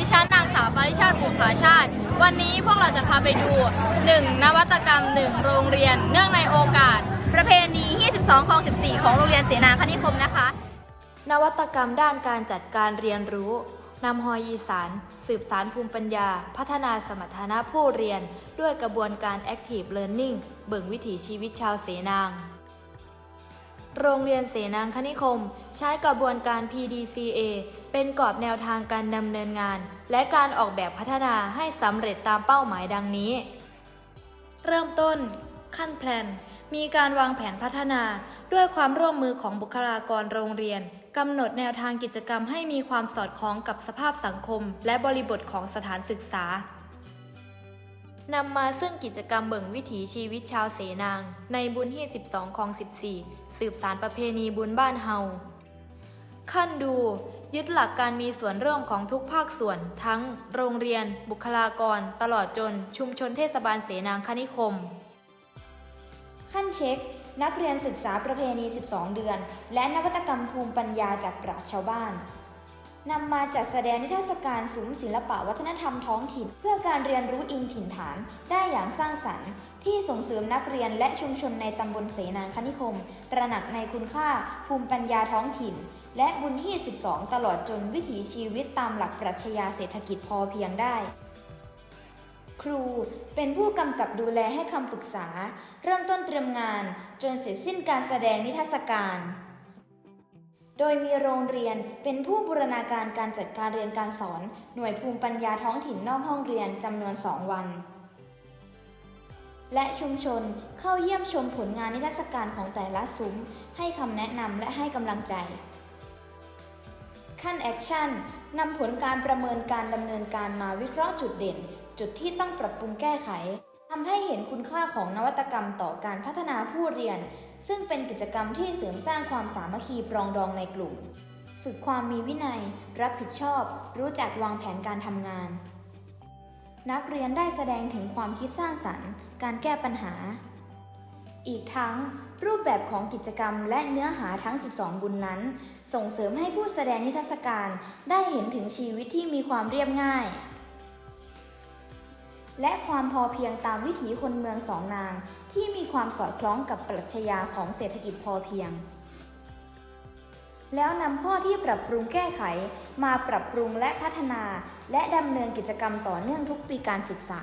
ดิฉันนางสาวปริชาติภูภาชาติ วันนี้พวกเราจะพาไปดู 1. นวัตกรรม 1 โรงเรียน เนื่องในโอกาส ประเพณี 22คลอง14 ของโรงเรียนเสนาคณิคมนะคะ นวัตกรรมด้านการจัดการเรียนรู้นำฮอยีสารสืบสารภูมิปัญญา พัฒนาสมรรถนะผู้เรียน ด้วยกระบวนการ Active Learning เบิ่งวิถีชีวิตชาวเสนาง โรงเรียนเสนางคณิคม ใช้กระบวนการ PDCA เป็นกรอบแนวทางการดำเนินงาน และการออกแบบพัฒนาให้สำเร็จตามเป้าหมายดังนี้ เริ่มต้น ขั้นแพลน มีการวางแผนพัฒนาด้วยความร่วมมือของบุคลากรโรงเรียนกำหนดแนวทางกิจกรรมให้มีความสอดคล้องกับสภาพสังคม และบริบทของสถานศึกษา นำมาซึ่งกิจกรรมเบิ่งวิถีชีวิตชาวเสนาง ในบุญที่ 12ของ 14 สืบสารประเพณีบุญบ้านเฮาขั้นดูยึดหลักการมีส่วนร่วมของทุกภาคส่วน ทั้ง โรงเรียน บุคลากร ตลอดจน ชุมชนเทศบาลเสนางคณิคม ขั้นเช็ค นักเรียนศึกษาประเพณี 12 เดือน และนวัตกรรมภูมิปัญญาจากปราชชาวบ้าน นำมาจัดแสดงนิทรรศการซุ้มศิลปะวัฒนธรรมท้องถิ่น เพื่อการเรียนรู้อิงถิ่นฐานได้อย่างสร้างสรรค์ ที่ส่งเสริมนักเรียนและชุมชนในตำบลเสนางคณิคม ตระหนักในคุณค่าภูมิปัญญาท้องถิ่น และบุญที่ 12 ตลอดจนวิถีชีวิตตามหลักปรัชญาเศรษฐกิจพอเพียงได้ ครูเป็นผู้กำกับดูแลให้คำปรึกษา เริ่มต้นเตรียมงาน จนเสร็จสิ้นการแสดงนิทรรศการ โดยมีโรงเรียนเป็นผู้บูรณาการการจัดการเรียนการสอน หน่วยภูมิปัญญาท้องถิ่นนอกห้องเรียนจำนวน 2 วัน และชุมชนเข้าเยี่ยมชมผลงานนิทรรศการของแต่ละซุ้ม ให้คำแนะนำและให้กำลังใจ ขั้นแอคชั่นนำผลการประเมินการดำเนินการมาวิเคราะห์จุดเด่น จุดที่ต้องปรับปรุงแก้ไข ทำให้เห็นคุณค่าของนวัตกรรมต่อการพัฒนาผู้เรียน ซึ่งเป็นกิจกรรมที่เสริมสร้างความสามัคคีปรองดองในกลุ่ม ฝึกความมีวินัย รับผิดชอบ รู้จักวางแผนการทำงาน นักเรียนได้แสดงถึงความคิดสร้างสรรค์ การแก้ปัญหา อีกทั้ง รูปแบบของกิจกรรมและเนื้อหาทั้ง 12 บุญนั้น ส่งเสริมให้ผู้แสดงนิทรรศการได้เห็นถึงชีวิตที่มีความเรียบง่าย และความพอเพียงตามวิถีคนเมืองสองนาง ที่มีความสอดคล้องกับปรัชญาของเศรษฐกิจพอเพียง แล้วนำข้อที่ปรับปรุงแก้ไข มาปรับปรุงและพัฒนา และดำเนินกิจกรรมต่อเนื่องทุกปีการศึกษา